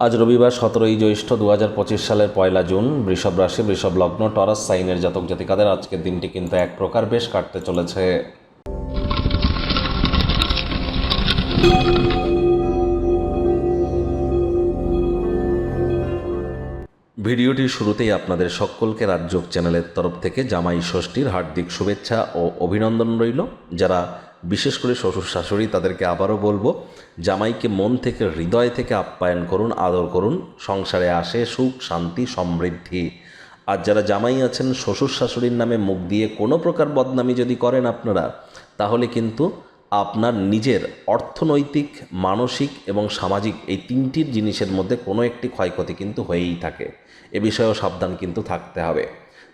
আজ রবিবার সতেরোই জ্যৈষ্ঠ দু হাজার পঁচিশ সালের পয়লা জুন, বৃষভ রাশি, বৃষভ লগ্ন, টরাস, সাইনের জাতক জাতিকাদের আজকের দিনটি কিন্তু এক প্রকার বেশ কাটতে চলেছে। ভিডিওটির শুরুতেই আপনাদের সকলকে রাজযোগ চ্যানেলের তরফ থেকে জামাই ষষ্ঠীর হার্দিক শুভেচ্ছা ও অভিনন্দন রইল। যারা বিশেষ করে শ্বশুর শাশুড়ি তাদেরকে আবারও বলব, জামাইকে মন থেকে, হৃদয় থেকে আপ্যায়ন করুন, আদর করুন, সংসারে আসে সুখ, শান্তি, সমৃদ্ধি। আর যারা জামাই আছেন, শ্বশুর শাশুড়ির নামে মুখ দিয়ে কোনো প্রকার বদনামি যদি করেন আপনারা, তাহলে কিন্তু আপনার নিজের অর্থনৈতিক, মানসিক এবং সামাজিক এই তিনটির জিনিসের মধ্যে কোনো একটি ক্ষয়ক্ষতি কিন্তু হয়েই থাকে। এ বিষয়েও সাবধান কিন্তু থাকতে হবে।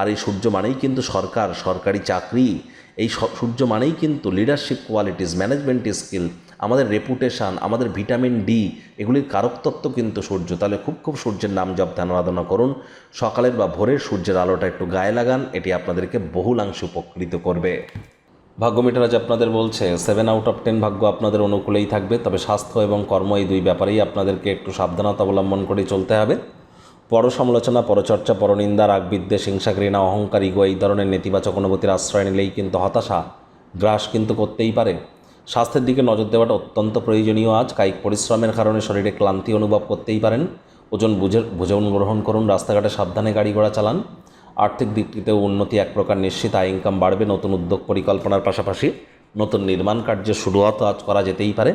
আর এই সূর্য মানেই কিন্তু সরকার, সরকারি চাকরি। এই সূর্য মানেই কিন্তু লিডারশিপ কোয়ালিটিস ম্যানেজমেন্ট স্কিল আমাদের রেপুটেশন আমাদের ভিটামিন ডি এগুলির কারকতত্ত্ব কিন্তু সূর্য। তাহলে খুব খুব সূর্যের নাম জপ, ধ্যান, আরাধনা করুন। সকালের বা ভোরের সূর্যের আলোটা একটু গায়ে লাগান, এটি আপনাদেরকে বহুলাংশে উপকৃত করবে। ভাগ্যমিটার আজ আপনাদের বলছে সেভেন আউট অফ টেন ভাগ্য আপনাদের অনুকূলেই থাকবে, তবে স্বাস্থ্য এবং কর্ম এই দুই ব্যাপারেই আপনাদেরকে একটু সাবধানতা অবলম্বন করে চলতে হবে। পর সমালোচনা পরচর্চা, পরনিন্দা রাগ বিদ্বেষ হিংসা, ঘৃণা, অহংকার, ইগো এই ধরনের নেতিবাচক অনুভূতির আশ্রয় নিলেই কিন্তু হতাশা গ্রাস কিন্তু করতেই পারে। স্বাস্থ্যের দিকে নজর দেওয়াটা অত্যন্ত প্রয়োজনীয় আজ। কায়িক পরিশ্রমের কারণে শরীরে ক্লান্তি অনুভব করতেই পারেন। ওজন বুঝে বুঝে গ্রহণ করুন, রাস্তাঘাটে সাবধানে গাড়ি ঘোড়া চালান। আর্থিক দিকটিতেও উন্নতি এক প্রকার নিশ্চিত, আয়, ইনকাম বাড়বে, নতুন উদ্যোগ পরিকল্পনার পাশাপাশি নতুন নির্মাণ কার্যের শুরুয়াত আজ করা যেতেই পারে।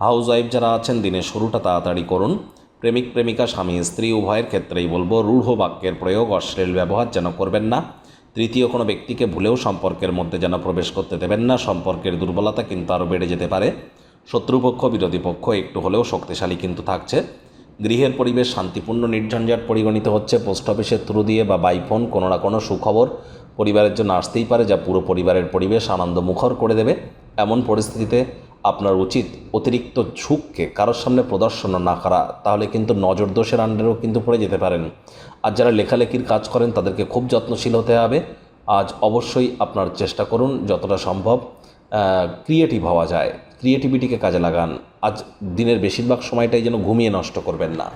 হাউস ওয়াইফ যারা আছেন দিনের শুরুটা তাড়াতাড়ি করুন। প্রেমিক, প্রেমিকা, স্বামী, স্ত্রী, উভয়ের ক্ষেত্রেই বলব, রূঢ় বাক্যের প্রয়োগ, অশ্লীল ব্যবহার যেন করবেন না। তৃতীয় কোনো ব্যক্তিকে ভুলেও সম্পর্কের মধ্যে যেন প্রবেশ করতে দেবেন না। সম্পর্কের দুর্বলতা কিন্তু আরও বেড়ে যেতে পারে। শত্রুপক্ষ, বিরোধী পক্ষ একটু হলেও শক্তিশালী কিন্তু থাকছে। গৃহের পরিবেশ শান্তিপূর্ণ, নির্ঝঞ্ঝাট পরিগণিত হচ্ছে। পোস্ট অফিসের থ্রু দিয়ে বা বাই ফোন কোনো না কোনো সুখবর। পরিবারের জন্য আসতেই পারে, যা পুরো পরিবারের পরিবেশ আনন্দ মুখর করে দেবে। এমন পরিস্থিতিতে আপনার উচিত অতিরিক্ত ঝুঁককে কারোর সামনে প্রদর্শন না করা, তাহলে কিন্তু নজর দোষের আন্ডারেও কিন্তু পড়ে যেতে পারেন। আর যারা লেখালেখির কাজ করেন, তাদেরকে খুব যত্নশীল হতে হবে। আজ অবশ্যই আপনার চেষ্টা করুন যতটা সম্ভব ক্রিয়েটিভ হওয়া যায়। ক্রিয়েটিভিটিকে কাজে লাগান। আজ দিনের বেশিরভাগ সময়টাই যেন ঘুমিয়ে নষ্ট করবেন না।